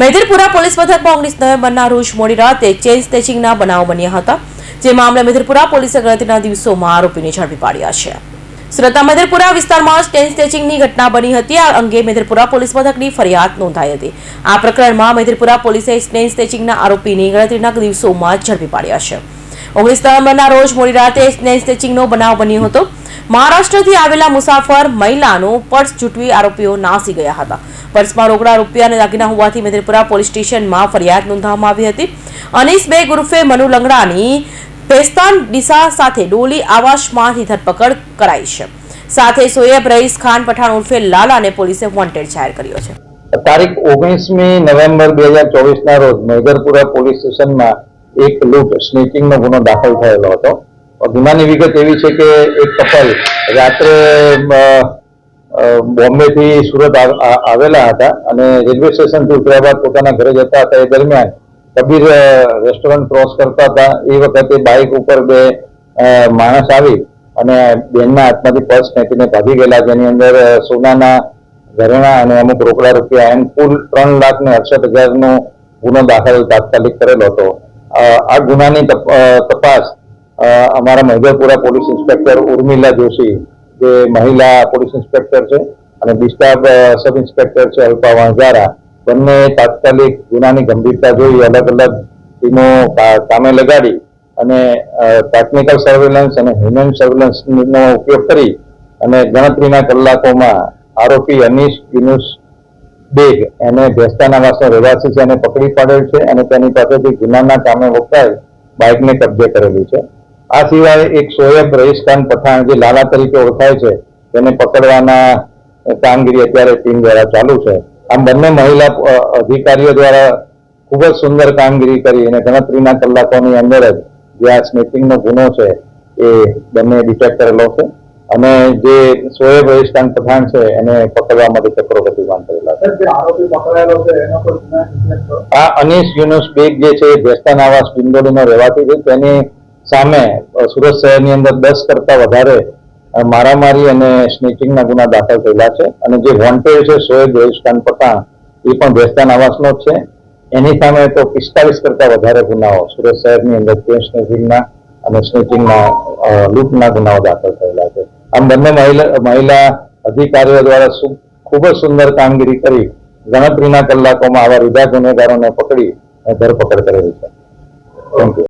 Medarpura police મથકમાં ઓગણીસ નવેમ્બરના રોજ મોડી રાતે ચેઇન સ્નેચિંગના બનાવ બન્યા હતા, જે મામલે મેદરપુરા પોલીસે ગણતરીના દિવસોમાં આરોપીને ઝડપી પાડ્યા છે. સુરતના મેદરપુરા વિસ્તારમાં ચેઇન સ્નેચિંગની ઘટના બની હતી, આ અંગે મેદરપુરા પોલીસ મથકની ફરિયાદ નોંધાઈ હતી. આ પ્રકરણમાં મેદરપુરા પોલીસે ચેઇન સ્નેચિંગના આરોપીને ગણતરીના દિવસોમાં ઝડપી પાડ્યા છે. ઓગણીસ નવેમ્બરના રોજ મોડી રાતે ચેઇન સ્નેચિંગનો બનાવ બન્યો હતો મહારાષ્ટ્રથી આવેલા મુસાફર મહિલાનું પર્સ ચૂંટવી આરોપીઓ નાસી ગયા હતા. પર્સમાં રોકડા રૂપિયા અને દાગીના હોવાથી મેદરપુરા પોલીસ સ્ટેશનમાં ફરિયાદ નોંધવામાં આવી હતી. અનીસ બેગ ઉર્ફે મનુ લંગડાની પેસ્તાન ડીસા સાથે ડોલી આવાસમાંથી ધરપકડ કરાઈ છે. સાથે સોએબ રઈસ, ખાન પઠાણ ઉર્ફે લાલાને પોલીસે વોન્ટેડ જાહેર કર્યો છે. તારીખ ઓગણીસમી નવેમ્બર બે હજાર ચોવીસના રોજ મેજરપુરા પોલીસ સ્ટેશનમાં એક લૂંટ સ્નેચિંગનો ગુનો દાખલ થયેલો હતો. ગુનાની વિગત એવી છે કે એક કપલ રાત્રે બોમ્બેથી સુરત આવેલા હતા અને રેલવે સ્ટેશનથી ઉતર્યા બાદ પોતાના ઘરે જતા હતા. એ દરમિયાન કબીર રેસ્ટોરન્ટ ક્રોસ કરતા હતા. એ વખતે બાઇક ઉપર બે માણસ આવી અને બેનના હાથમાંથી પર્સ ખેંચીને ભાગી ગયેલા. જેની અંદર સોનાના ઘરેણા અને અમુક રોકડા રૂપિયા એમ કુલ ત્રણ લાખ ને અડસઠ હજારનો ગુનો દાખલ તાત્કાલિક કરેલો હતો. આ ગુનાની તપાસ અમારા મહિદરપુરા પોલીસ ઇન્સ્પેક્ટર ઉર્મિલા જોશી, જે મહિલા પોલીસ ઇન્સ્પેક્ટર છે, અને ડિસ્ટાફ સબ ઇન્સ્પેક્ટર છે અલ્પા વાંઝારા. બંને તાત્કાલિક ગુનાની ગંભીરતા જોઈ અલગ અલગ ટીમો કામે લગાડી અને ટેકનિકલ સર્વેલન્સ અને હ્યુમન સર્વેલન્સનો ઉપયોગ કરી અને ગણતરીના કલાકોમાં આરોપી અનીશ યુનુસ બેગ એને ભેસ્તાના વાસનો રહેવાસી છે એને પકડી પાડેલ છે અને તેની પાસેથી ગુનાના કામે વપરાય બાઇકને કબજે કરેલી છે. આ સિવાય એક સોએબ રહીશખાન પઠાણ જે લાલા તરીકે ઓળખાય છે તેને પકડવાના કામગીરી અત્યારે ટીમ દ્વારા ચાલુ છે. આમ બંને મહિલા અધિકારીઓ દ્વારા ખૂબ જ સુંદર કામગીરી કરી અને ગણતરીના કલાકોની અંદર જ જે આ સ્નેચિંગનો ગુનો છે એ બંને ડિટેક્ટ કરેલો છે અને જે સોએબ રહીશખાન પઠાણ છે એને પકડવા માટે ચક્રો ગતિમાન કરેલા છે? આ અનીશ યુનુસ બેગ જે છે ભેસ્તાન આવાસ પિંડોલીનો રહેવાસી છે. તેની સામે સુરત શહેરની અંદર દસ કરતા વધારે મારામારી અને સ્નેચિંગના ગુના દાખલ થયેલા છે. અને જે વોન્ટેડ છે સોએબ રહીસ્તાન પઠાણ, એ પણ ભેસ્તાન આવાસનો જ છે. એની સામે તો પિસ્તાલીસ કરતા વધારે ગુનાઓ સુરત શહેરની અંદર ચેન સ્નેચિંગના અને સ્નેચિંગના લૂંટના ગુનાઓ દાખલ થયેલા છે. આમ બંને મહિલા મહિલા અધિકારીઓ દ્વારા ખૂબ જ સુંદર કામગીરી કરી, ગણતરીના કલાકોમાં આવા રીધા ગુનેગારોને પકડી ધરપકડ કરેલી છે. Thank you